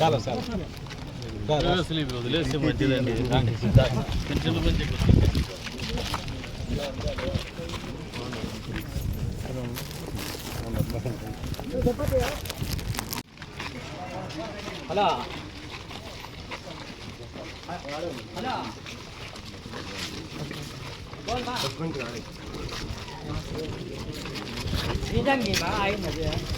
చాలా సార్ అసలు ఇవి వదిలేస్తే మంచిదండి పెన్షన్లు మంచి అలా అది ఇబ్బంది అని మీరు అనుకుంటున్నారు గవర్నమెంట్ పండిస్తుంది ఇప్పుడు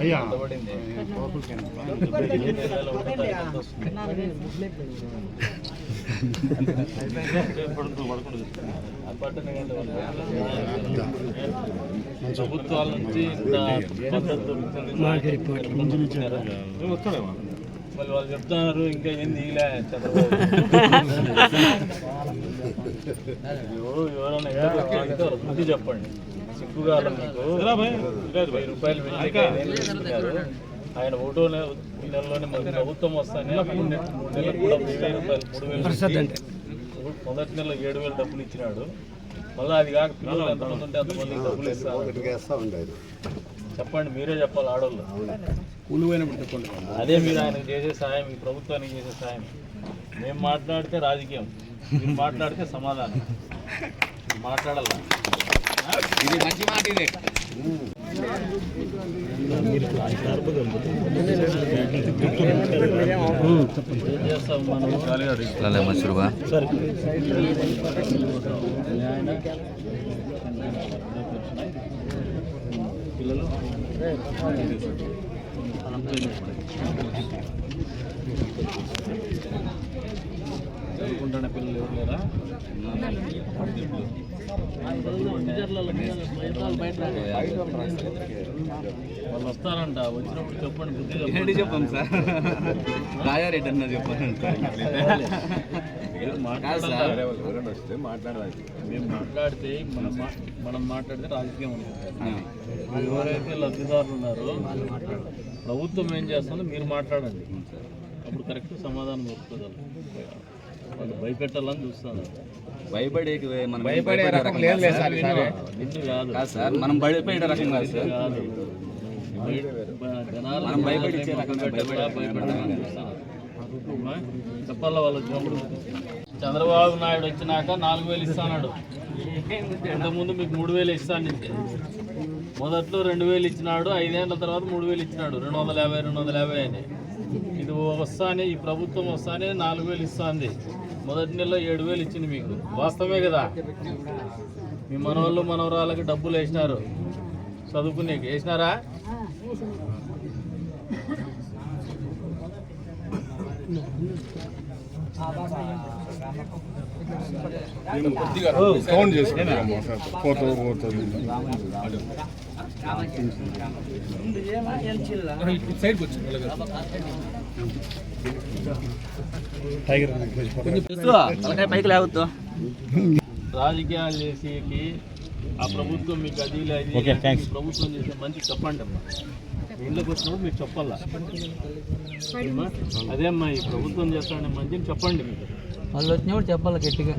అయ్యా ఏ. ప్రభుత్వాల నుంచి వస్తాడేమో. మళ్ళీ వాళ్ళు చెప్తున్నారు ఇంకా ఏంది ఇలా చంద్రబాబు ఎవరు ఎవరైనా ఎవరు అడిగితే వాళ్ళకి బుద్ధి చెప్పండి సిగ్గుగా మీకు వెయ్యి రూపాయలు వెళ్ళి. ఆయన ఒకటో నెల ఈ నెలలోనే మన ప్రభుత్వం వస్తానే మూడు నెల- మూడు నెలలకు కూడా వెయ్యి రూపాయలు మూడు వేలు మొదటి నెల ఏడు వేలు డబ్బులు ఇచ్చినాడు మళ్ళీ అది కాక పిల్లలు ఎంతమంది ఉంటే అంతమందికి డబ్బులు ఇస్తారు చెప్పండి మీరే చెప్పాలి ఆడవాళ్ళు అదే మీరు ఆయనకు చేసే సాయం ఈ ప్రభుత్వానికి చేసే సాయం. మేము మాట్లాడితే రాజకీయం. మాట్లాడితే సమాధానం. మాట్లాడాల? ఇది మంచి మాట ఇది. పిల్లలు చదువుకుంటున్న పిల్లలు ఎవరు లేరా? వాళ్ళు వస్తారంట వచ్చినప్పుడు చెప్పండి బుద్ధి చెప్పండి. చెప్పాం సార్? రాయారెడ్డి అన్న చెప్పాను మీరు మాట్లాడాలి. మేము మాట్లాడితే మనం మనం మాట్లాడితే రాజకీయం ఉంటుంది ఎవరైతే లబ్ధిదారులు ఉన్నారో ప్రభుత్వం ఏం చేస్తుందో? మీరు మాట్లాడండి. అప్పుడు కరెక్ట్ సమాధానం దొరుకుతుంది వాళ్ళు భయపెట్టాలని చూస్తాను. భయపడే మనం భయపడే రకం లేదు సార్ కాదు. సార్ మనం భయపడే రకం కాదు సార్. మనం భయపడించే రకమే, భయపెట్టకుండా భయపడే భయపెట్టాలని చూస్తాను అమ్మా, చెప్పాలా వాళ్ళ చంద్రబాబు నాయుడు వచ్చినాక నాలుగు వేలు ఇస్తాడు ఇంతకుముందు మీకు మూడు వేలు ఇస్తాను మొదట్లో రెండు వేలు ఇచ్చినాడు ఐదేళ్ళ తర్వాత మూడు వేలు ఇచ్చినాడు. రెండు వందల యాభై రెండు వందల యాభై అని. ఇది వస్తానే ఈ ప్రభుత్వం వస్తానే నాలుగు వేలు ఇస్తుంది మొదటి నెలలో ఏడు వేలు ఇచ్చింది మీకు. వాస్తవమే కదా? మీ మనవాళ్ళు మనవరాళ్ళకి డబ్బులు వేసినారు. చదువుకునేకి. వేసినారా? సౌండ్ చేసుకుంటాం పోతూ పోతుంది పైకి లేవద్దు రాజకీయాలు చేసేకి ఆ ప్రభుత్వం మీకు అది లేదు. ప్రభుత్వం చేసే మంచి చెప్పండి అమ్మా. ఇళ్ళకి వచ్చినప్పుడు మీరు చెప్పాలా? అదే అమ్మా ఈ ప్రభుత్వం చేస్తానే మంచిని చెప్పండి మీరు. వాళ్ళు వచ్చినప్పుడు చెప్పాలి గట్టిగా.